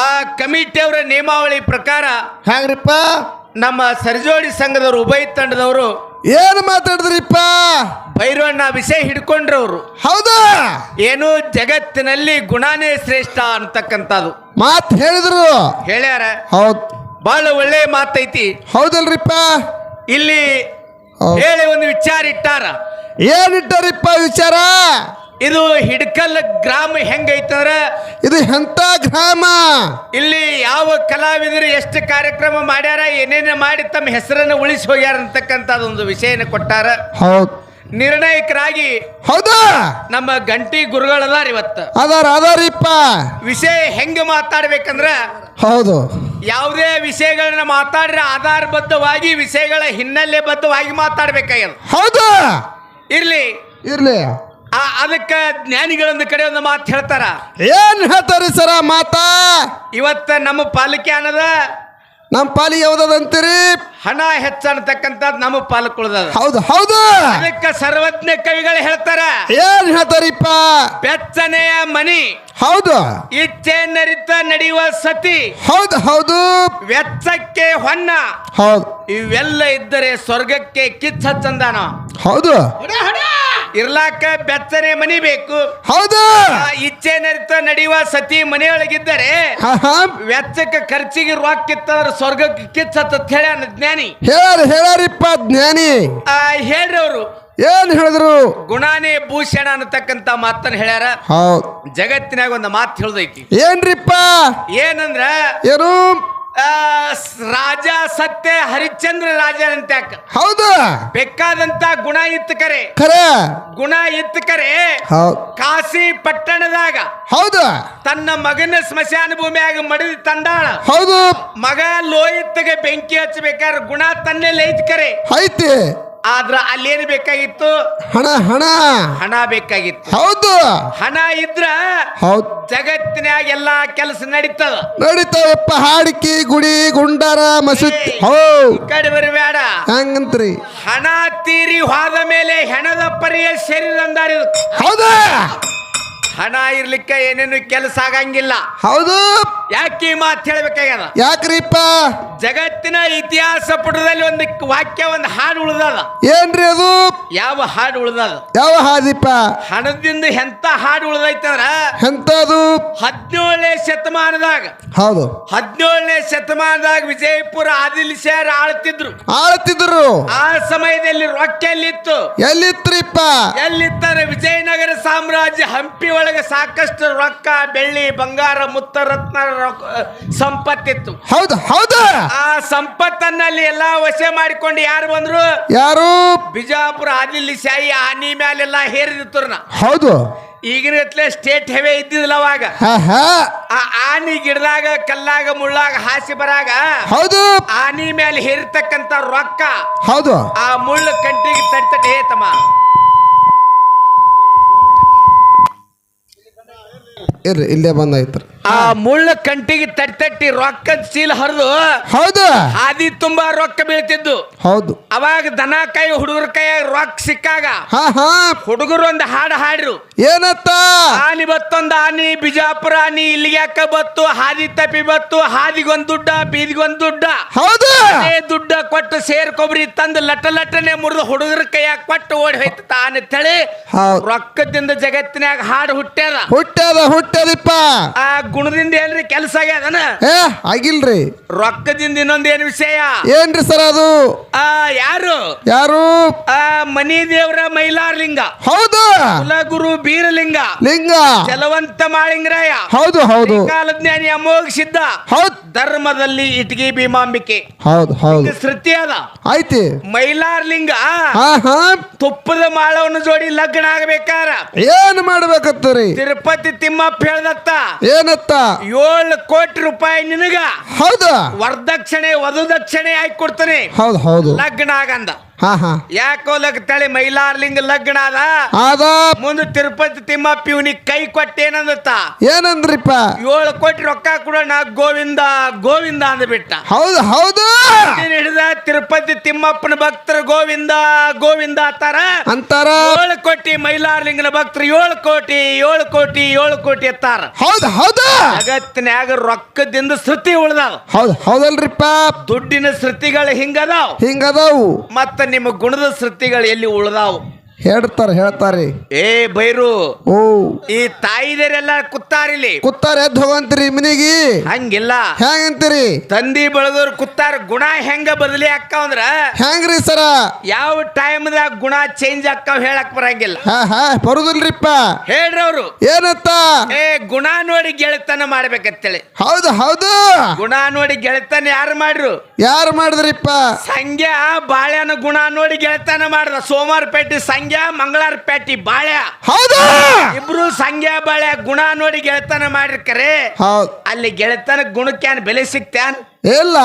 ಆ ಕಮಿಟಿಯವರ ನಿಯಮಾವಳಿ ಪ್ರಕಾರ ಹ್ಯಾಂಗ್ರಿಪ್ಪ? ನಮ್ಮ ಸರ್ಜೋಡಿ ಸಂಘದವರು ಉಭಯ ತಂಡದವರು ಏನು ಮಾತಾಡಿದ್ರಿಪ್ಪ? ಭೈರವಣ್ಣ ವಿಷಯ ಹಿಡ್ಕೊಂಡ್ರವ್ರು. ಹೌದಾ? ಏನು ಜಗತ್ತಿನಲ್ಲಿ ಗುಣಾನೇ ಶ್ರೇಷ್ಠ ಅಂತಕ್ಕಂಥದ್ದು. ಮಾತು ಹೇಳಿದ್ರು. ಹೇಳ್ಯಾರ? ಹೌದು. ಬಹಳ ಒಳ್ಳೆ ಮಾತೈತಿ. ಹೌದಲ್ರಿಪ್ಪ? ಇಲ್ಲಿ. ಹೇಳಿ ಒಂದು ವಿಚಾರ ಇಟ್ಟಾರ. ಏನಿಟ್ಟರಿಪ್ಪ ವಿಚಾರ? ಇದು ಹಿಡ್ಕಲ್ ಗ್ರಾಮ ಹೆಂಗೈತಂದ್ರೆ? ಇದು ಎಂತ ಗ್ರಾಮ? ಇಲ್ಲಿ ಯಾವ ಕಲಾವಿದರು ಎಷ್ಟು ಕಾರ್ಯಕ್ರಮ ಮಾಡ್ಯಾರ ಏನೇನು ಮಾಡಿ ತಮ್ಮ ಹೆಸರನ್ನು ಉಳಿಸಿ ಹೋಗ್ಯಾರ ಅಂತಕ್ಕಂಥದ್ದು ಒಂದು ವಿಷಯನ ಕೊಟ್ಟಾರ. ಹೌದು. ನಿರ್ಣಾಯಕರಾಗಿ ಹೌದಾ? ನಮ್ಮ ಗಂಟಿ ಗುರುಗಳದಾರ ಇವತ್ತು. ಅದಾರ ಅದಾರಿಪ್ಪ. ವಿಷಯ ಹೆಂಗೆ ಮಾತಾಡ್ಬೇಕಂದ್ರ ಹೌದು. ಯಾವುದೇ ವಿಷಯಗಳನ್ನ ಮಾತಾಡ್ರೆ ಆಧಾರಬದ್ಧವಾಗಿ ವಿಷಯಗಳ ಹಿನ್ನೆಲೆ ಬದ್ಧವಾಗಿ ಮಾತಾಡ್ಬೇಕಾಗ್ಯದ. ಹೌದು? ಇರ್ಲಿ. ಇರ್ಲಿ. ಅದಕ್ಕ ಜ್ಞಾನಿಗಳೊಂದು ಕಡೆ ಒಂದು ಮಾತು ಹೇಳ್ತಾರ. ಏನ್ ಹೇಳ್ತಾರ ಸರ ಮಾತಾ? ಇವತ್ತ ನಮ್ಮ ಪಾಲಿಕೆ ಅನ್ನದ ನಮ್ಮ ಪಾಲಿಗೆ ಯಾವ್ದಂತೀರಿ ಹಣ ಹೆಚ್ಚ ಅನ್ನತಕ್ಕಂಥದ್ದು ನಮ್ಮ ಪಾಲಕ್ ಉಳ್ದದ ಹೌದು ಹೌದು. ಅದಕ್ಕೆ ಸರ್ವಜ್ಞ ಕವಿಗಳು ಹೇಳ್ತಾರ ಏನ್ ಹೇಳ್ತಾರಿಪ್ಪ? ಬೆಚ್ಚನೆಯ ಮನಿ ಹೌದು. ಇಚ್ಛೆ ನರಿತ ನಡೆಯುವ ಸತಿ ಹೌದು ಹೌದು. ವೆಚ್ಚಕ್ಕೆ ಹೊನ್ನ ಹೌದು. ಇವೆಲ್ಲ ಇದ್ದರೆ ಸ್ವರ್ಗಕ್ಕೆ ಕಿಚ್ಚ ಚಂದಾನ. ಹೌದು. ಇರ್ಲಾಕ ಬೆಚ್ಚನೆ ಮನಿ ಬೇಕು. ಹೌದು. ಇಚ್ಛೆ ನರಿತ ನಡೆಯುವ ಸತಿ ಮನೆಯೊಳಗಿದ್ದರೆ ವೆಚ್ಚಕ್ಕೆ ಖರ್ಚಿಗೆ ರೊಕ್ಕ ಇತ್ತಂದ್ರೆ ಸ್ವರ್ಗಕ್ಕೆ ಕಿಚ್ಚ ಹೇಳ ಜ್ಞಾನಿ. ಹೇಳ ಹೇಳಾರಿಪ್ಪ ಜ್ಞಾನಿ. ಹೇಳ್ರಿ ಅವರು. ಏನ್ ಹೇಳಿದ್ರು? ಗುಣಾನೇ ಭೂಷಣ ಅನ್ನತಕ್ಕಂತ ಮಾತನ್ನ ಹೇಳ್ಯಾರ. ಹೌದು. ಜಗತ್ತಿನಾಗ ಒಂದು ಮಾತು ಹೇಳ್ದೈತಿ. ಏನ್ರಿಪ್ಪ? ಏನಂದ್ರ? ಏನು? ರಾಜ ಸತ್ಯ ಹರಿಶ್ಚಂದ್ರ ರಾಜ ಅಂತ ಹೌದು. ಬೇಕಾದಂತ ಗುಣ ಇತ್ತು ಕರೆ. ಖರೆ ಗುಣ ಇತ್ತು ಕರೆ. ಕಾಶಿ ಪಟ್ಟಣದಾಗ ಹೌದು. ತನ್ನ ಮಗನ ಸ್ಮಶಾನ ಭೂಮಿಯಾಗ ಮಡಿದ ತಂದಾಳ. ಹೌದು. ಮಗ ಲೋಹಿತ್ಗೆ ಬೆಂಕಿ ಹಚ್ಚಬೇಕಾದ್ರೆ ಗುಣ ತನ್ನಲ್ಲಿ ಐತ್ ಕರೆ. ಐತಿ. ಆದ್ರ ಅಲ್ಲೇನು ಬೇಕಾಗಿತ್ತು? ಹಣ ಹಣ. ಹಣ ಬೇಕಾಗಿತ್ತು. ಹೌದು. ಹಣ ಇದ್ರ ಹೌದು. ಜಗತ್ತಿನಾಗ ಎಲ್ಲಾ ಕೆಲಸ ನಡೀತದ ನಡೀತಾವಪ್ಪ ಹಾಡಿಕಿ ಗುಡಿ ಗುಂಡಾರ ಮಸೂತಿ. ಹೋ ಕಡೆ ಬರಬೇಡ ಹಂಗಂತ್ರಿ. ಹಣ ತೀರಿ ಹೋದ ಮೇಲೆ ಹೆಣದ ಪರಿಯ ಶರೀರ ಅಂದಾರ ಹೌದಾ. ಹಣ ಇರ್ಲಿಕ್ಕೆ ಏನೇನು ಕೆಲಸ ಆಗಂಗಿಲ್ಲ. ಹೌದು. ಯಾಕೆ ಮಾತು ಹೇಳ್ಬೇಕಾಗ್ಯದ? ಯಾಕ್ರಿಪ್ಪ? ಜಗತ್ತಿನ ಇತಿಹಾಸ ಪುಟದಲ್ಲಿ ಒಂದು ವಾಕ್ಯ ಒಂದು ಹಾಡು ಉಳ್ದದ. ಏನ್ರಿ ಅದು? ಯಾವ ಹಾಡು ಉಳ್ದದ? ಯಾವ ಹಾದಿಪ್ಪ ಹಣದಿಂದ ಎಂತ ಹಾಡು ಉಳಿದೈತಂದ್ರ ಎಂತದು? ಹದಿನೇಳನೇ ಶತಮಾನದಾಗ. ಹೌದು. ಹದಿನೇಳನೇ ಶತಮಾನದಾಗ ವಿಜಯಪುರ ಆದಿಲ್ ಶೇರ್ ಆಳ್ತಿದ್ರು. ಆಳ್ತಿದ್ರು. ಆ ಸಮಯದಲ್ಲಿ ರೊಕ್ಕ ಎಲ್ಲಿತ್ತು? ಎಲ್ಲಿತ್ರಿಪ್ಪ? ಎಲ್ಲಿತ್ತಾರೆ? ವಿಜಯನಗರ ಸಾಮ್ರಾಜ್ಯ ಹಂಪಿ ಒಳಗೆ ಸಾಕಷ್ಟು ರೊಕ್ಕ ಬೆಳ್ಳಿ ಬಂಗಾರ ಮುತ್ತ ರತ್ನ ರೊಕ್ಕ- ಸಂಪತ್ತಿತ್ತು. ಹೌದು ಹೌದು. ಆ ಸಂಪತ್ತನ್ನ ಅಲ್ಲಿ ಎಲ್ಲಾ ವಶ ಮಾಡಿಕೊಂಡು ಯಾರು ಬಂದ್ರು? ಯಾರು? ಬಿಜಾಪುರ ಆದಿಲ್ಲಿ ಶಾಯಿ ಆನಿ ಮ್ಯಾಲೆಲ್ಲ ಹೇರಿದಿತ್ತರ್ನ ಹೌದು. ಈಗಿನ ಸ್ಟೇಟ್ ಹೆವೆ ಇದ್ದಿದ್ದಿಲ್ಲ ಅವಾಗ. ಆ ಆನಿ ಗಿಡದಾಗ ಕಲ್ಲಾಗ ಮುಳ್ಳಾಗ ಹಾಸಿ ಬರಾಗ ಹೌದು. ಆನಿ ಮೇಲೆ ಹೇರಿರ್ತಕ್ಕಂತ ರೊಕ್ಕ ಹೌದು. ಆ ಮುಳ್ಳು ಕಂಟಿಗೆ ತಟ್ಟ ತಮ್ಮ. ಇರ್ರಿ ಇಲ್ಲೇ ಬಂದಾಯ್ತು ಆ ಮುಳ್ಳ ಕಂಟಿಗೆ ತಟ್ಟಿ ತಟ್ಟಿ ರೊಕ್ಕದ ಚೀಲ ಹರಿದು ಹೌದು. ಹಾದಿ ತುಂಬಾ ರೊಕ್ಕ ಬೀಳ್ತಿದ್ದು. ಹೌದು. ಅವಾಗ ದನ ಕೈ ಹುಡುಗರ ಕೈಯಾಗ ರೊಕ್ಕ ಸಿಕ್ಕಾಗ ಹಾ ಹಾ. ಹುಡುಗರು ಒಂದು ಹಾಡು ಹಾಡ್ರು. ಏನತ್ತ? ಆನಿ ಬತ್ತೊಂದು ಆನಿ ಬಿಜಾಪುರ ಆನಿ ಇಲ್ಲಿಗ್ಯಾಕ ಬತ್ತು? ಹಾದಿ ತಪ್ಪಿ ಬತ್ತು ಹಾದಿಗೊಂದ್ ದುಡ್ಡ ಬೀದಿಗೊಂದ್ ದುಡ್ಡ. ಹೌದು. ಅದೇ ದುಡ್ಡ ಕೊಟ್ಟು ಸೇರ್ ಕೊಬ್ಬರಿ ತಂದು ಲಟ ಲಟನೆ ಮುರಿದು ಹುಡುಗರ ಕೈಯಾಗ ಕೊಟ್ಟು ಓಡಿ ಹೋಯ್ತು ತಾನೆ ತಳಿ ಹೌದು. ರೊಕ್ಕದಿಂದ ಜಗತ್ತಿನಾಗ ಹಾಡು ಹುಟ್ಟ್ಯಾದ ಹುಟ್ಟದ ಹುಟ್ಟದಿಪ್ಪ ಆ ಗುಣದಿಂದ ಏನ್ರಿ ಕೆಲಸ ಆಗ್ಯಾದನ? ಏ ಆಗಿಲ್ರಿ. ರೊಕ್ಕದಿಂದ ಇನ್ನೊಂದ್ ಏನ್ ವಿಷಯ ಏನ್ರಿ ಸರ್ ಅದು? ಆ ಯಾರು? ಯಾರು? ಆ ಮನಿ ದೇವ್ರ ಮೈಲಾರ್ಲಿಂಗ ಹೌದು? ಕುಲಗುರು ಬೀರಲಿಂಗ ಲಿಂಗ. ಚಲವಂತ ಮಾಳಿಂಗರಾಯ. ಹೌದು ಹೌದು. ಕಾಲಜ್ಞಾನಿ ಅಮೋಘ ಸಿದ್ಧ. ಹೌದು. ಧರ್ಮದಲ್ಲಿ ಇಟ್ಗಿ ಭೀಮಾಂಬಿಕೆ. ಹೌದು ಹೌದು. ಸೃತಿ ಅದ. ಐತಿ ಮೈಲಾರ್ಲಿಂಗ ತುಪ್ಪದ ಮಾಳವನ್ನು ಜೋಡಿ ಲಗ್ನ ಆಗ್ಬೇಕಾರ. ಏನ್ ಮಾಡ್ಬೇಕತ್ತರಿ? ತಿರುಪತಿ ತಿಮ್ಮಪ್ಪ ಹೇಳ್ದತ್ತ. ಏನತ್ತ? ಏಳು ಕೋಟಿ ರೂಪಾಯಿ ನಿನಗ. ಹೌದು? ವರದಕ್ಷಿಣೆ ವಧುದಕ್ಷಿಣೆ ಹಾಕಿ ಕೊಡ್ತಾನೆ ಹೌದು ಹೌದು. ಲಗ್ನ ಆಗಂದ. ಹಾ ಹಾ. ಯಾಕೋಲಕತ್ತಾಳೆ ಮೈಲಾರ್ಲಿಂಗ ಲಗ್ನ ಅದ? ಅದ ಮುಂದೆ ತಿರುಪತಿ ತಿಮ್ಮಪ್ಪ ಇವನಿಗೆ ಕೈ ಕೊಟ್ಟೇನಂದತ್ತ? ಏನಂದ್ರಿಪ್ಪ? ಏಳು ಕೋಟಿ ರೊಕ್ಕ ಕೂಡ ನಾ ಗೋವಿಂದ ಗೋವಿಂದ ಅಂದ್ಬಿಟ್ಟ. ಹೌದು ಹೌದು. ಹಿಡಿದ ತಿರುಪತಿ ತಿಮ್ಮಪ್ಪನ ಭಕ್ತರು ಗೋವಿಂದ ಗೋವಿಂದ ಅತ್ತಾರ ಅಂತಾರ. ಏಳು ಕೋಟಿ ಮೈಲಾರ್ಲಿಂಗನ ಭಕ್ತರು ಏಳು ಕೋಟಿ ಏಳು ಕೋಟಿ ಏಳು ಕೋಟಿ ಎತ್ತಾರ. ಹೌದು ಹೌದು. ಜಗತ್ತಿನ್ಯಾಗ ರೊಕ್ಕದಿಂದ ಶ್ರುತಿ ಉಳ್ದಾವ. ಹೌದು ಹೌದಲ್ರಿಪ್ಪ. ದುಡ್ಡಿನ ಶ್ರುತಿಗಳು ಹಿಂಗದಾವ್. ಹಿಂಗದಾವು. ಮತ್ತ ನಿಮ್ಮ ಗುಣದ ಸೃತಿಗಳು ಎಲ್ಲಿ ಉಳ್ದಾವ್? ಹೇಳ್ತಾರ ಹೇಳ್ತಾರಿ. ಏ ಬೈರು ಓ. ಈ ತಾಯಿದರೆಲ್ಲ ಕುತ್ತಾರಿಲಿ? ಕುತ್ತಾರ ಎದ್ದು ಹೋಗಂತೀರಿ ಮನಿಗಿ? ಹಂಗಿಲ್ಲ. ಹೆಂಗಂತೀರಿ ತಂದಿ ಬೆಳೆದವ್ರು ಕುತ್ತಾರ ಗುಣ ಹೆಂಗ ಬದಲಿ ಅಕ್ಕವಂದ್ರ ಹೆಂಗ್ರಿ ಸರ? ಯಾವ ಟೈಮ್ದಾಗ ಗುಣ ಚೇಂಜ್ ಅಕ್ಕಾವ್ ಹೇಳಕ್ ಬರಂಗಿಲ್ಲ. ಹಾ ಹಾ ಬರುದಿಲ್ರಿಪ್ಪ. ಹೇಳ್ರಿ ಅವ್ರು. ಏನತ್ತ? ಏ ಗುಣ ನೋಡಿ ಗೆಳೆತನ ಮಾಡ್ಬೇಕಂತೇಳಿ. ಹೌದು ಹೌದು. ಗುಣ ನೋಡಿ ಗೆಳೆತನ ಯಾರು ಮಾಡ್ರು? ಯಾರು ಮಾಡಿದ್ರಿಪ್ಪ? ಸಂಗ್ಯಾ ಬಾಳೆನ ಗುಣ ನೋಡಿ ಗೆಳೆತನ ಮಾಡ್ದ. ಸೋಮವಾರ ಪೇಟೆ ಸಂಗ್ಯಾ ಮಂಗಳವಾರ ಪೇಟಿ ಬಾಳೆ. ಹೌದು. ಇಬ್ರು ಸಂಗ್ಯಾ ಬಾಳೆ ಗುಣ ನೋಡಿ ಗೆಳೆತನ ಮಾಡಿರ್ಕರೆ. ಹೌದು. ಅಲ್ಲಿ ಗೆಳೆತನ ಗುಣಕ್ಕೆ ಬೆಲೆ ಸಿಗ್ತಾನ ಇಲ್ಲ.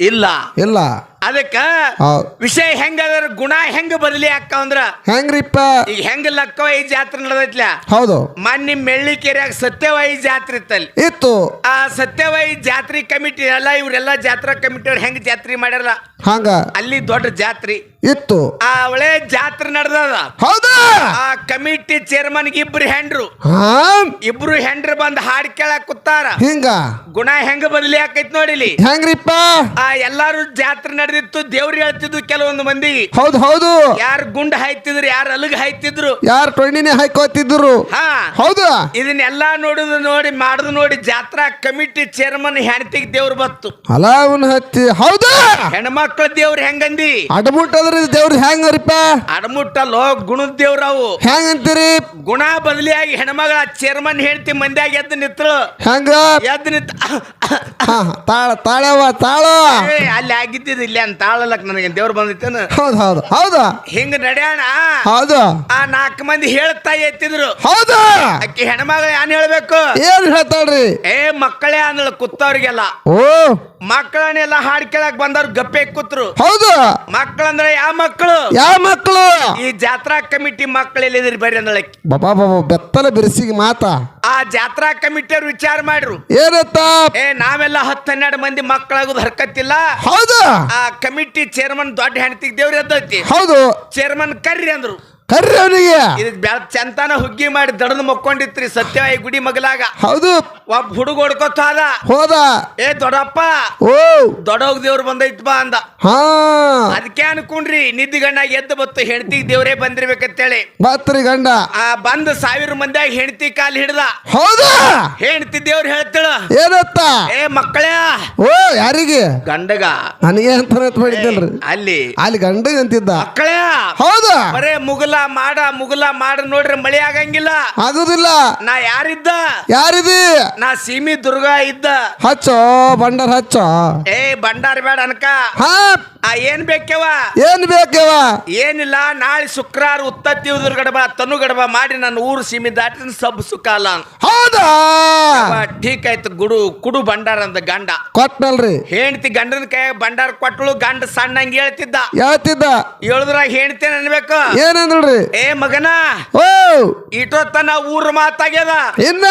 ಇಲ್ಲ. ಇಲ್ಲ. ಅದಕ್ಕ ವಿಷಯ ಹೆಂಗ ಗುಣ ಹೆಂಗ ಬದಲಿ ಅಕ್ಕವಂದ್ರ ಹೆಂಗ್ರಿಪ್ಪ? ಈಗ ಹೆಂಗ ಲಕ್ಕವಾಯಿ ಜಾತ್ರೆ ನಡೆದೈತ್ಲ? ಹೌದು. ಮೊನ್ನೆ ಮೆಳ್ಳಿಕೆರೆಯಾಗ ಸತ್ಯವಾಯಿ ಜಾತ್ರೆ ಇತ್ತಲ್ಲಿ. ಇತ್ತು. ಆ ಸತ್ಯವಾಯಿ ಜಾತ್ರಿ ಕಮಿಟಿ ಎಲ್ಲ ಇವರೆಲ್ಲ ಜಾತ್ರಾ ಕಮಿಟಿಯವ್ರು ಹೆಂಗ್ ಜಾತ್ರೆ ಮಾಡ್ಯಾರಲ್ಲ? ಹಂಗ. ಅಲ್ಲಿ ದೊಡ್ಡ ಜಾತ್ರಿ. ಇತ್ತು. ಆ ಒಳ್ಳೆ ಜಾತ್ರೆ ನಡೆದದ. ಹೌದು. ಆ ಕಮಿಟಿ ಚೇರ್ಮನ್ ಇಬ್ರು ಹೆಂಡ್ರು. ಹಾ? ಇಬ್ರು ಹೆಂಡ್ರು ಬಂದ್ ಹಾಡ್ ಕೇಳಕ್ ಕೂತಾರ. ಹಿಂಗ. ಗುಣ ಹೆಂಗ ಬದಲಿ ಆಕೈತ್ ನೋಡಿಲಿ. ಹೆಂಗ್ರಿಪ್ಪ? ಆ ಎಲ್ಲಾರು ಜಾತ್ರೆ ನಡೆದಿತ್ತು ದೇವ್ರು ಹೇಳ್ತಿದ್ದು ಕೆಲವೊಂದು ಮಂದಿ. ಹೌದು ಹೌದು. ಯಾರು ಗುಂಡ ಹಾಯ್ತಿದ್ರು ಯಾರು ಅಲಗ ಹಾಯ್ತಿದ್ರು. ಯಾರು ಟೊಣ್ಣಿನೇ ಹಾಕೋತಿದ್ರು ಹಾ. ಹೌದು. ಇದನ್ನೆಲ್ಲ ನೋಡುದು ನೋಡಿ ಮಾಡುದು ನೋಡಿ ಜಾತ್ರಾ ಕಮಿಟಿ ಚೇರ್ಮನ್ ಹೆಣತಿಗೆ ದೇವ್ರು ಬತ್ತು. ಹಲಾವನ್ ಹತ್ತಿ. ಹೌದು. ಹೆಣ್ಮಕ್ಳ ದೇವ್ರ ಹೆಂಗಂದಿ? ಅಡ್ಬಿಟ್ಟದ್ರಿ ದೇವ್ರ ಅಡಮುಟ್ಟ ಅಡಮುಟ್ಟಲ್ಲೋ ಗುಣದ ದೇವ್ರವು ಹೆಂಗಂತೀರಿ? ಗುಣ ಬದಲಿಯಾಗಿ ಹೆಣ್ಮಗಳ ಚೇರ್ಮನ್ ಹೆಂಡತಿ ಮಂದ್ಯಾಗ ಎದ್ದು ನಿತ್ರು. ಹೆಂಗ? ಎದ್ದು ನಿಂತ ಹಾ ತಾಳ ತಾಳವ ತಾಳ ಏ, ಅಲ್ಲಿ ಆಗಿದ್ದಿದ್ದು ಇಲ್ಲಿ ಅಂತ ತಾಳಲಕ್ ನನಗೆ ದೇವ್ರು ಬಂದಿತ್ತೇನು. ಹೌದು ಹೌದು ಹೌದು. ಹಿಂಗ ನಡ್ಯಾಣ. ಹೌದು. ಆ ನಾಲ್ಕು ಮಂದಿ ಹೇಳ್ತಾ ಎತ್ತಿದ್ರು. ಹೌದು. ಅಕ್ಕಿ ಹೆಣ್ಮಗಳು ಏನ್ ಹೇಳ್ಬೇಕು? ಏನ್ ಹೇಳ್ತಾಳ್ರಿ? ಏ ಮಕ್ಕಳೇ ಅಂದಳು ಕುತ್ತವ್ರಿಗೆಲ್ಲ ಓ. ಮಕ್ಕಳನ್ನೆಲ್ಲ ಹಾಡ್ ಕೇಳಕ್ ಬಂದವ್ರು ಗಪ್ಪೆ ಕೂತ್ರು. ಹೌದು. ಮಕ್ಕಳಂದ್ರೆ ಯಾವ ಮಕ್ಕಳು? ಯಾವ ಮಕ್ಕಳು? ಈ ಜಾತ್ರಾ ಕಮಿಟಿ ಮಕ್ಕಳು ಎಲ್ಲಿದ್ರಿ ಬರ್ರಿ ಅಂದಳ ಬಾಬಾ ಬಾಬಾ ಬೆತ್ತಲ ಬಿರ್ಸಿಗೆ ಮಾತಾ. ಆ ಜಾತ್ರಾ ಕಮಿಟಿಯವ್ರು ವಿಚಾರ ಮಾಡ್ರು. ಏನತ್ತ? ಏ ನಾವೆಲ್ಲ ಹತ್ತು ಹನ್ನೆರಡು ಮಂದಿ ಮಕ್ಕಳಾಗೋದು ಹರ್ಕತ್ತಿಲ್ಲ. ಹೌದು? ಆ ಕಮಿಟಿ ಚೇರ್ಮನ್ ದೊಡ್ಡ ಹೆಣ್ತಿಗ್ ದೇವ್ರ ಎದ್ದೈತಿ. ಹೌದು. ಚೇರ್ಮನ್ ಕರ್ರಿ ಅಂದ್ರು. ಕರ್ರಿ ಅವನಿಗೆ ಇದಕ್ ಚಂತಾನ ಹುಗ್ಗಿ ಮಾಡಿ ದಡದ ಮಕ್ಕೊಂಡಿತ್ರಿ ಸತ್ಯವಾಯಿ ಗುಡಿ ಮಗಲಾಗ. ಹೌದು. ಒಬ್ಬ ಹುಡುಗ ಹೊಡ್ಕೊತ ಹೋದ. ಹೋದ. ಏ ದೊಡ್ಡಪ್ಪ. ಓ. ದೊಡ್ಡೋಗ್ ದೇವ್ರು ಬಂದೈತ್ ಬಾ ಅಂದ. ಹಾ. ಅದಕ್ಕೆ ಅನ್ಕೊಂಡ್ರಿ ನಿದ್ದಿಗಣ್ಣಾಗ ಎದ್ದು ಬತ್ತು ಹೆಂಡತಿ ದೇವ್ರೇ ಬಂದಿರ್ಬೇಕಂತೇಳಿ. ಬಾತ್ರಿ ಗಂಡ. ಆ ಬಂದ್ ಸಾವಿರ ಮಂದಿಯಾಗ ಹೆಂಡತಿ ಕಾಲ್ ಹಿಡ್ದ. ಹೌದ? ಹೆಂಡತಿ ದೇವ್ರು ಹೇಳ್ತಾಳ. ಏನತ್ತ? ಏ ಮಕ್ಕಳ. ಓ ಯಾರಿಗೆ? ಗಂಡಗ. ನನಗೆ ಅಂತ ಮಾಡಿದ್ದಲ್ರಿ ಅಲ್ಲಿ. ಅಲ್ಲಿ ಗಂಡಗ ಅಂತಿದ್ದ ಮಕ್ಕಳೇ. ಹೌದು? ಬರೇ ಮುಗುಲ ಮಾಡ ಮುಗುಲ ಮಾಡ ನೋಡ್ರಿ ಮಳೆ ಆಗಂಗಿಲ್ಲ. ಆಗುದಿಲ್ಲ. ನಾ ಯಾರಿದ್ದ? ಯಾರಿದ? ನಾ ಸೀಮಿ ದುರ್ಗ ಇದ್ದ. ಹಚ್ಚೋ ಬಂಡಾರ ಹಚ್ಚೋ. ಏ ಬಂಡಾರ ಬೇಡ ಅನ್ಕ. ಹಾ. ಆ ಏನ್ ಬೇಕ್ಯವ? ಏನ್ ಬೇಕವ ಏನಿಲ್ಲ ನಾಳೆ ಶುಕ್ರವಾರ ಉತ್ತತ್ತಿ ಉದುರ್ ಗಡಬ ತನು ಗಡಬ ಮಾಡಿ ನನ್ನ ಊರು ಸೀಮಿ ದಾಟಿನ ಸಬ್ ಸುಖಾಲ ಹೌದಾ? ಠೀಕ್ ಆಯ್ತು ಗುಡು ಕುಡು ಭಂಡಾರ ಅಂದ ಗಂಡ. ಕೊಟ್ನಲ್ರಿ. ಹೆಂಡತಿ ಗಂಡನ ಕೈ ಭಂಡಾರ ಕೊಟ್ಟಳು ಗಂಡ ಸಣ್ಣಂಗೆ ಹೇಳ್ತಿದ್ದ. ಹೇಳ್ತಿದ್ದ. ಹೇಳಿದ್ರ ಹೆಂಡತಿ ಅನ್ಬೇಕು? ಏನಂದ್ರಿ ಏ ಮಗನ ಓ. ಇಟ್ಟೋತನ ಊರ್ ಮಾತಾಗ್ಯದ? ಇನ್ನ.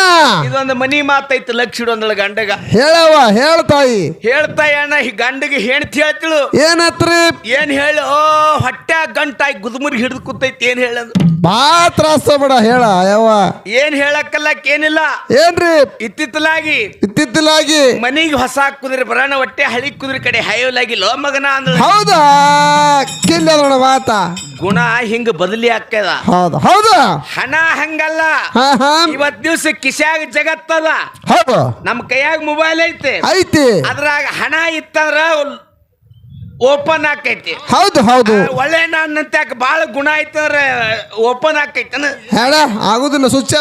ಇದೊಂದು ಮನಿ ಮಾತೈತಿ ಲಕ್ಷ ಇಡೊಂದಳ ಗಂಡಗ. ಹೇಳವ ಹೇಳ್ತಾಯಿ ಹೇಳ್ತಾ ಅಣ್ಣ ಈ ಗಂಡಗೆ ಹೆಣ್ತಿ ಹೇಳ್ತಿಳು. ಏನತ್ರಿ? ಏನ್ ಹೇಳು? ಓ ಹೊಟ್ಟೆ ಗಂಟಾಗಿ ಗುದ್ಮುರಿ ಹಿಡಿದು ಕೂತೈತಿ ಏನ್ ಹೇಳದು? ಮಾತ್ರ ತ್ರಾಸ ಬಿಡ ಹೇಳ ಯಾವ ಏನ್ ಹೇಳಕ್ಕಲ್ಲಕ್ ಏನಿಲ್ಲ ಏನ್ರಿ? ಇತ್ತಿತ್ತಲಾಗಿ. ಇತ್ತಿತ್ತಲಾಗಿ. ಮನಿಗೆ ಹೊಸ ಕುದುರೆ ಬರೋಣ ಹೊಟ್ಟೆ ಹಳಿ ಕುದುರೆ ಕಡೆ ಹೈವಲಾಗಿ ಲೋ ಮಗನ ಅಂದ್ರೆ ಹೌದಾ? ಕಿಲ್ಲ ನೋಡ ಮಾತ. ಗುಣ ಹಿಂಗ ಬದಲಿ ಆಕ್ಕದ ಹೌದು ಹೌದು. ಹಣ ಹಂಗಲ್ಲ. ಹಾ ಹಾ. ಇವತ್ ದಿವ್ಸ ಕಿಶ್ಯಾಗ ಜಗತ್ತದ. ಹೌದು. ನಮ್ ಕೈಯಾಗ ಮೊಬೈಲ್ ಐತೆ. ಐತಿ. ಅದ್ರಾಗ ಹಣ ಇತ್ತಂದ್ರ ಓಪನ್ ಆಕೈತಿ. ಹೌದು ಹೌದು. ಒಳ್ಳೆ ನನ್ನಂತ ಬಾಳ ಗುಣ ಐತಂದ್ರ ಓಪನ್ ಆಕೈತನ ಹೇಳ ಆಗುದಿಲ್ಲ ಸ್ವಿಚ್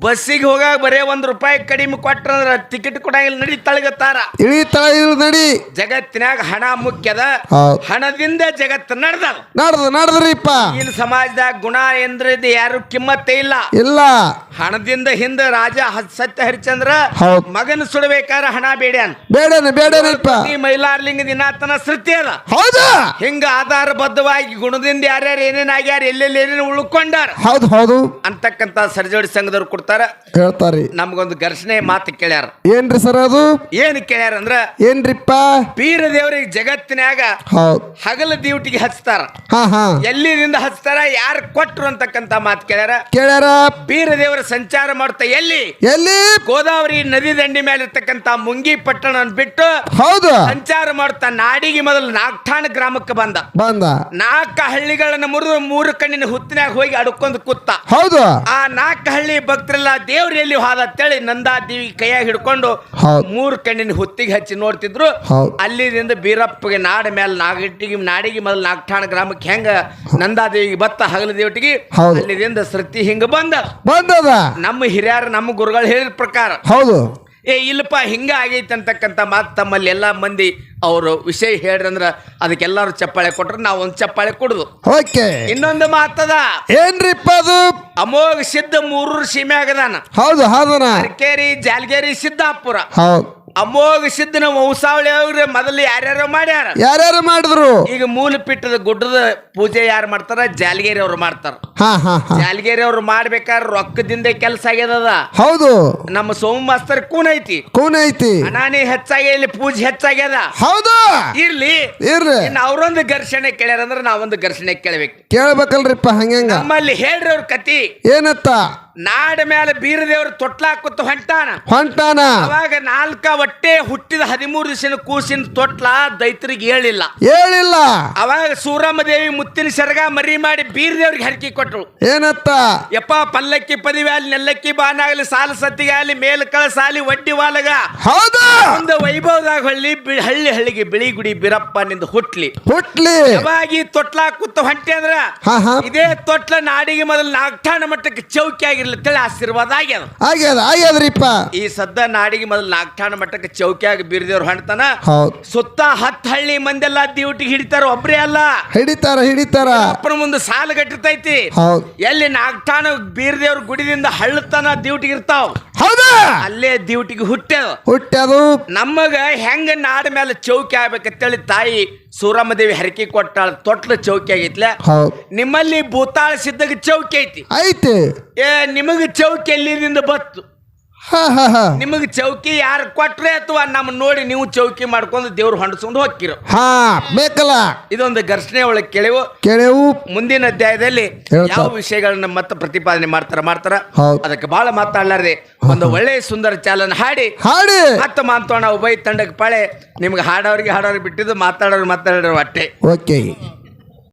ಬಸ್ಸಿಗೆ ಹೋಗಾಗ ಬರೇ ಒಂದ್ ರೂಪಾಯಿ ಕಡಿಮೆ ಕೊಟ್ರಂದ್ರ ಟಿಕೆಟ್ ಕೊಡಂಗಿಲ್ಲ ನಡಿ ತಳಗತ್ತಾರ. ಇಳಿ ತಳಗಿಲ್ ನಡಿ. ಜಗತ್ತಿನಾಗ ಹಣ ಮುಖ್ಯದ. ಹೌದು. ಹಣದಿಂದ ಜಗತ್ತು ನಡೆದ ನಡ್ದು ನಡ್ದ್ರಿಪ್ಪ ಇನ್ ಸಮಾಜದಾಗ ಗುಣ ಎಂದ್ರದ್ದು ಯಾರು ಕಿಮ್ಮತ್ತೇ ಇಲ್ಲ. ಇಲ್ಲ. ಹಣದಿಂದ ಹಿಂದ ರಾಜ ಹ- ಸತ್ಯ ಹರಿಚಂದ್ರ ಹೌದು. ಮಗನ ಸುಡಬೇಕಾರ ಹಣ ಬೇಡ ಬೇಡನೆ ಬೇಡನೆಪ್ಪ ಮೈಲಾರ್ಲಿಂಗ ದಿನಾತನ ಶ್ರುತಿ ಅದ ಹೌದು. ಹಿಂಗ ಆಧಾರಬದ್ಧವಾಗಿ ಗುಣದಿಂದ ಯಾರ್ಯಾರು ಏನೇನ್ ಆಗ್ಯಾರ ಎಲ್ಲೆಲ್ಲಿ ಏನೇನು ಉಳ್ಕೊಂಡಾರ ಹೌದು ಹೌದು. ಅಂತಕ್ಕಂತ ಸರ್ಜೋಡಿ ಸಂಘದವ್ರು ಕೊಡ್ತಾರ. ಹೇಳ್ತಾರಿ. ನಮ್ಗೊಂದು ಘರ್ಷಣೆ ಮಾತು ಕೇಳ್ಯಾರ. ಏನ್ರಿ ಸರ್ ಅದು? ಏನ್ ಕೇಳ್ಯಾರ ಅಂದ್ರ ಏನ್ರಿಪ್ಪ? ಪೀರ ದೇವ್ರಿಗೆ ಜಗತ್ತಿನ್ಯಾಗ ಹೌದು. ಹಗಲ ಡ್ಯೂಟಿಗೆ ಹಚ್ತಾರ. ಹಾ ಹಾ. ಎಲ್ಲಿದಿಂದ ಹಚ್ತಾರ ಯಾರು ಕೊಟ್ರು ಅಂತಕ್ಕಂತ ಮಾತು ಕೇಳ್ಯಾರ. ಕೇಳ್ಯಾರ? ಪೀರ ದೇವರ ಸಂಚಾರ ಮಾಡ್ತಾ ಎಲ್ಲಿ? ಎಲ್ಲಿ? ಗೋದಾವರಿ ನದಿ ದಂಡಿ ಮೇಲೆ ಇರ್ತಕ್ಕಂತ ಮುಂಗಿ ಪಟ್ಟಣ ಬಿಟ್ಟು ಹೌದು. ಸಂಚಾರ ಮಾಡ್ತಾ ನಾಡಿಗೆ ಮೊದಲು ನಾಗ್ಠಾಣ ಗ್ರಾಮಕ್ಕೆ ಬಂದ. ಬಂದ. ನಾಲ್ಕು ಹಳ್ಳಿಗಳನ್ನ ಮುರಿದು ಮೂರು ಕಣ್ಣಿನ ಹುತ್ತಿನಾಗ ಹೋಗಿ ಅಡ್ಕೊಂಡು ಕೂತ. ಹೌದು. ಆ ನಾಲ್ಕು ಹಳ್ಳಿ ಭಕ್ತರೆಲ್ಲ ದೇವ್ರ ಎಲ್ಲಿ ಹೋದ ಅಂತೇಳಿ ನಂದಾ ದೇವಿ ಕೈಯಾಗ ಹಿಡ್ಕೊಂಡು. ಮೂರು ಕಣ್ಣಿನ ಹುತ್ತಿಗೆ ಹಚ್ಚಿ ನೋಡ್ತಿದ್ರು. ಹೌದು. ಅಲ್ಲಿದಿಂದ ಬೀರಪ್ಪಗೆ ನಾಡ ಮೇಲೆ ನಾಗಟ್ಟಿಗೆ ನಾಡಿಗೆ ಮೊದಲು ನಾಗ್ಠಾಣ ಗ್ರಾಮಕ್ಕೆ ಹೆಂಗ ನಂದಾದೇವಿಗೆ ಬತ್ತ ಹಗಲ ದೇವಟಿಗೆ ಹೌದು. ಅಲ್ಲಿದಿಂದ ಸೃತಿ ಹಿಂಗ ಬಂದ. ಬಂದದ. ನಮ್ಮ ಹಿರಿಯರು ನಮ್ಮ ಗುರುಗಳು ಹೇಳಿದ ಪ್ರಕಾರ ಹೌದು. ಏ ಇಲ್ಲಪ್ಪ ಹಿಂಗೆ ಆಗೈತೆ ಅಂತಕ್ಕಂಥ ಮಾತು ತಮ್ಮಲ್ಲಿ ಎಲ್ಲ ಮಂದಿ ಅವರು ವಿಷಯ ಹೇಳ್ರಂದ್ರ ಅದಕ್ಕೆಲ್ಲರೂ ಚಪ್ಪಾಳೆ ಕೊಟ್ರೆ ನಾವು ಒಂದು ಚಪ್ಪಾಳೆ ಕೊಡುದು. ಓಕೆ. ಇನ್ನೊಂದು ಮಾತದ? ಏನ್ರಿಪ್ಪ ಅದು? ಅಮೋಘ ಸಿದ್ಧ ಮೂರೂರು ಸೀಮೆ ಆಗದಾನ. ಹೌದು ಹೌದನ. ಅರ್ಕೇರಿ ಜಾಲಗೇರಿ ಸಿದ್ದಾಪುರ. ಹೌದು. ಅಮೋಘ ಸಿದ್ಧನ ವಂಶಾವಳಿ ಅವ್ರೆ ಮೊದಲು ಯಾರ್ಯಾರು ಮಾಡ್ಯಾರ. ಯಾರ್ಯಾರು ಮಾಡಿದ್ರು? ಈಗ ಮೂಲ ಪಿಟ್ಟದ ಗುಡ್ಡದ ಪೂಜೆ ಯಾರು ಮಾಡ್ತಾರ? ಜಾಲಗೇರಿ ಅವ್ರು ಮಾಡ್ತಾರ. ಹಾ ಹಾ ಹಾ. ಜಾಲಗೇರಿ ಅವ್ರು ಮಾಡ್ಬೇಕಾದ್ರೆ ರೊಕ್ಕದಿಂದ ಕೆಲಸ ಆಗ್ಯದ ಹೌದು. ನಮ್ಮ ಸೋಮ ಮಾಸ್ತರ್ ಕೂನ್ ಐತಿ. ಕೂನ್ ಐತಿ. ಅನಾನಿ ಹೆಚ್ಚಾಗಿ ಇಲ್ಲಿ ಪೂಜೆ ಹೆಚ್ಚಾಗ್ಯದ. ಹೌದು. ಇರ್ಲಿ. ಇರ್ಲಿ. ಇನ್ನು ಅವ್ರೊಂದು ಘರ್ಷಣೆ ಕೇಳ್ಯಾರ ಅಂದ್ರೆ ನಾವೊಂದು ಘರ್ಷಣೆ ಕೇಳ್ಬೇಕು. ಕೇಳ್ಬೇಕಲ್ರಿಪ್ಪ ಹಂಗ ನಮ್ಮಲ್ಲಿ ಹೇಳ್ರಿ ಅವ್ರ ಕತಿ. ಏನತ್ತ? ನಾಡ ಮೇಲೆ ಬೀರದೇವ್ರ ತೊಟ್ಲಾಕುತ್ತ ಹೊಂಟಾನ. ಹೊಂಟಾನ. ಅವಾಗ ನಾಲ್ಕ ಒಟ್ಟೆ ಹುಟ್ಟಿದ ಹದಿಮೂರು ದಿವಸದ ಕೂಸಿನ ತೊಟ್ಲ ದೈತ್ರಿಗೆ ಹೇಳಿಲ್ಲ. ಹೇಳಿಲ್ಲ. ಅವಾಗ ಸೂರಮ್ಮ ದೇವಿ ಮುತ್ತಿನ ಸೆರಗ ಮರಿ ಮಾಡಿ ಬೀರದೇವ್ರಿಗೆ ಹರಕಿ ಕೊಟ್ರು. ಏನತ್ತ? ಯಪ್ಪ ಪಲ್ಲಕ್ಕಿ ಪದವಿ ಅಲ್ಲಿ ನೆಲ್ಲಕ್ಕಿ ಬಾನಾಗಲಿ ಸಾಲ ಸತ್ತಿಗೆ ಅಲ್ಲಿ ಮೇಲ್ ಕಳಸಾಲಿ ಒಡ್ಡಿ ವಾಲಗ. ಹೌದು. ಒಂದು ವೈಭವದಾಗ ಹಳ್ಳಿ ಬಿ- ಹಳ್ಳಿ ಹಳ್ಳಿಗೆ ಬಿಳಿ ಗುಡಿ ಬೀರಪ್ಪ ನಿಂದ ಹುಟ್ಲಿ. ಹುಟ್ಲಿ. ಯಾವಾಗ ಈ ತೊಟ್ಲ ಕೂತ ಹೊಂಟೆ ಅಂದ್ರ ಹಾ ಹಾ. ಇದೇ ತೊಟ್ಲ ನಾಡಿಗೆ ಮೊದಲು ನಾಗ್ಠಾಣ ಮಟ್ಟಕ್ಕೆ ಚೌಕಿ ಆಗಿರ್ಲಿ ಅಂತೇಳಿ ಆಶೀರ್ವಾದ ಆಗ್ಯದ. ಆಗ್ಯದ ಆಗ್ಯದ್ರಿಪ್ಪ. ಈ ಸದ್ದ ನಾಡಿಗೆ ಮೊದಲು ನಾಗ್ಠಾಣ ಮಟ್ಟಕ್ಕೆ ಚೌಕಿಯಾಗಿ ಬೀರ್ದೇವ್ರು ಹಣತನ ಹೌದು. ಸುತ್ತ ಹತ್ತು ಹಳ್ಳಿ ಮಂದೆಲ್ಲ ದಿವಟಿಗೆ ಹಿಡಿತಾರ ಒಬ್ರೇ ಅಲ್ಲ. ಹಿಡಿತಾರ ಹಿಡಿತಾರ. ಅಪ್ಪನ ಮುಂದೆ ಸಾಲ ಗಟ್ಟಿರ್ತೈತಿ. ಹೌದು. ಎಲ್ಲಿ ನಾಗ್ಠಾಣ ಬೀರ್ದೇವ್ರ ಗುಡಿದಿಂದ ಹಳ್ಳತನ ದಿವಟಿಗೆ ಇರ್ತಾವ. ಹೌದಾ. ಅಲ್ಲೇ ದಿವಟಿಗೆ ಹುಟ್ಟ್ಯದ ಹುಟ್ಟ್ಯದು ನಮಗ ಹೆಂಗ ನಾಡ ಮೇಲೆ ಚೌಕಿ ಆಗ್ಬೇಕಂತೇಳಿ ತಾಯಿ ಸೂರಮ್ಮದೇವಿ ಹರಕೆ ಕೊಟ್ಟಾಳ ತೊಟ್ಲ ಚೌಕಿ ಆಗೈತ್ಲ. ನಿಮ್ಮಲ್ಲಿ ಭೂತಾಳ ಸಿದ್ಧಗ ಚೌಕಿ ಐತಿ. ಐತಿ. ಏ ನಿಮಗ ಚೌಕಿ ಎಲ್ಲಿಂದ ಬತ್ತು? ನಿಮಗ ಚೌಕಿ ಯಾರು ಕೊಟ್ರೆ ಅಥವಾ ನಮ್ಮ ನೋಡಿ ನೀವು ಚೌಕಿ ಮಾಡ್ಕೊಂಡು ದೇವ್ರು ಹೊಂಡ್ಸ್ಕೊಂಡು ಹೋಗ್ತಿರೋ? ಹಾ ಬೇಕಲ್ಲ. ಇದೊಂದು ಘರ್ಷಣೆ ಒಳಗೆ ಕೇಳಿವು. ಕೇಳೆವು. ಮುಂದಿನ ಅಧ್ಯಾಯದಲ್ಲಿ ಯಾವ ವಿಷಯಗಳನ್ನ ಮತ್ತೆ ಪ್ರತಿಪಾದನೆ ಮಾಡ್ತಾರ ಮಾಡ್ತಾರ. ಅದಕ್ಕೆ ಬಹಳ ಮಾತಾಡ್ಲಾರ್ದೆ. ಒಂದು ಒಳ್ಳೆ ಸುಂದರ ಚಾಲನ ಹಾಡಿ. ಹಾಡಿ. ಮತ್ತೆ ಮಾತೋಣ ಉಭಯ ತಂಡಕ್ಕೆ ಪಾಳೆ. ನಿಮ್ಗೆ ಹಾಡೋರಿಗೆ ಹಾಡೋರಿಗೆ ಬಿಟ್ಟಿದ್ದು ಮಾತಾಡೋರು ಮಾತಾಡೋರು ಅಟ್ಟೆ ಓಕೆ.